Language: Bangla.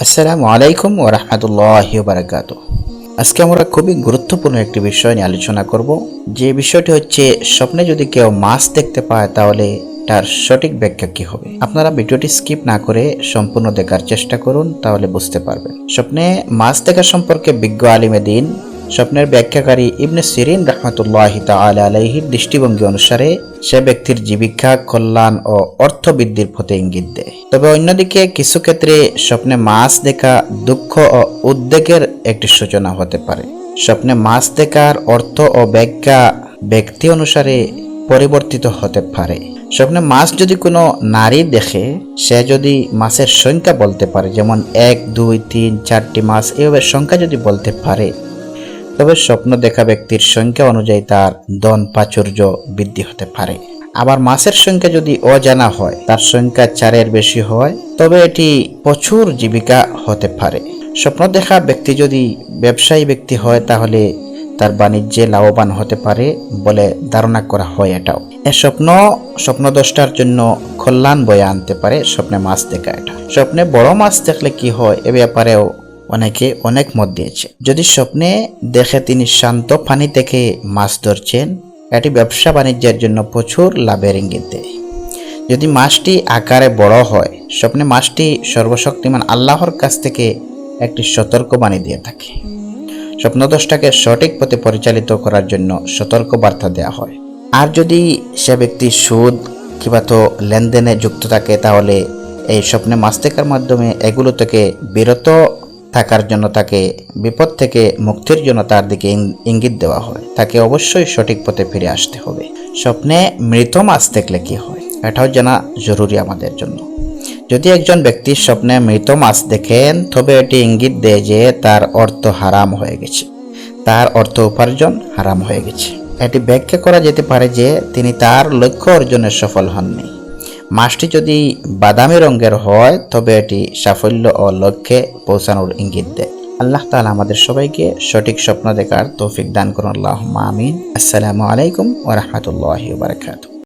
আসসালামু আলাইকুম ও রহমতুল্লাহ বারাকাত আজকে আমরা খুবই গুরুত্বপূর্ণ একটি বিষয় নিয়ে আলোচনা করব। যে বিষয়টি হচ্ছে, স্বপ্নে যদি কেউ মাছ দেখতে পায়, তাহলে তার সঠিক ব্যাখ্যা কি হবে? আপনারা ভিডিওটি স্কিপ না করে সম্পূর্ণ দেখার চেষ্টা করুন, তাহলে বুঝতে পারবেন। স্বপ্নে মাছ দেখা সম্পর্কে বিজ্ঞ আলিমে দিন স্বপ্নের ব্যাখ্যাকারী ইবনে সিরিন রহমতুল্লাহ তাআলা আলাইহির দৃষ্টিভঙ্গি অনুসারে, সে ব্যক্তির জীবিকা, কল্যাণ ও অর্থবৃদ্ধির পথে ইঙ্গিত দেয়। তবে অন্যদিকে কিছু ক্ষেত্রে স্বপ্নে মাছ দেখা দুঃখ ও উদ্বেগের একটি সূচনা হতে পারে। স্বপ্নে মাছ দেখার অর্থ ও ব্যাখ্যা ব্যক্তি অনুসারে পরিবর্তিত হতে পারে। স্বপ্নে মাছ যদি কোনো নারী দেখে, সে যদি মাছের সংখ্যা বলতে পারে, যেমন এক, দুই, তিন, চারটি মাছ, এভাবে সংখ্যা যদি বলতে পারে তবে স্বপ্ন দেখা ব্যক্তির সংখ্যা অনুযায়ী তার দন প্রাচুর্য বৃদ্ধি হতে পারে। আবার মাছের সংখ্যা যদি অজানা হয়, তার সংখ্যা চারের বেশি হয়, তবে এটি প্রচুর জীবিকা হতে পারে। স্বপ্ন দেখা ব্যক্তি যদি ব্যবসায়ী ব্যক্তি হয়, তাহলে তার বাণিজ্যে লাভবান হতে পারে বলে ধারণা করা হয় এটাও। এ স্বপ্ন স্বপ্নদষ্টার জন্য কল্যাণ বয়ে আনতে পারে স্বপ্নে মাছ দেখা এটা। স্বপ্নে বড় মাছ দেখলে কি হয়, এ ব্যাপারেও অনেকে অনেক মত দিয়েছে। যদি স্বপ্নে দেখে তিনি শান্ত পানি থেকে মাছ ধরছেন, এটি ব্যবসা বাণিজ্যের জন্য প্রচুর লাভের ইঙ্গিত দেয়। যদি মাছটি আকারে বড় হয়, স্বপ্নে মাছটি সর্বশক্তিমান আল্লাহর কাছ থেকে একটি সতর্ক বাণী দিয়ে থাকে। স্বপ্নদোষটাকে সঠিক পথে পরিচালিত করার জন্য সতর্ক বার্তা দেওয়া হয়। আর যদি সে ব্যক্তি সুদ কিংবা তো লেনদেনে যুক্ত থাকে, তাহলে এই স্বপ্নে মাছ দেখার মাধ্যমে এগুলো থেকে বিরত থাকার জন্য তাকে বিপদ থেকে মুক্তির জন্য তার দিকে ইঙ্গিত দেওয়া হয়। তাকে অবশ্যই সঠিক পথে ফিরে আসতে হবে। স্বপ্নে মৃত মাছ দেখলে কি হয়? এটাও জানা জরুরি আমাদের জন্য। যদি একজন ব্যক্তির স্বপ্নে মৃত মাছ দেখেন, তবে এটি ইঙ্গিত দেয় যে তার অর্থ হারাম হয়ে গেছে। তার অর্থ উপার্জন হারাম হয়ে গেছে। এটি ব্যাখ্যা করা যেতে পারে যে তিনি তার লক্ষ্য অর্জনে সফল হননি। মাছটি যদি বাদামি রঙের হয়, তবে এটি সাফল্য ও লক্ষ্যে পৌঁছানোর ইঙ্গিত দেয়। আল্লাহ তালা আমাদের সবাইকে সঠিক স্বপ্ন দেখার তৌফিক দান করুন। আল্লাহ আমিন। আসসালামু আলাইকুম ওরহমতুল্লাহ বারকাত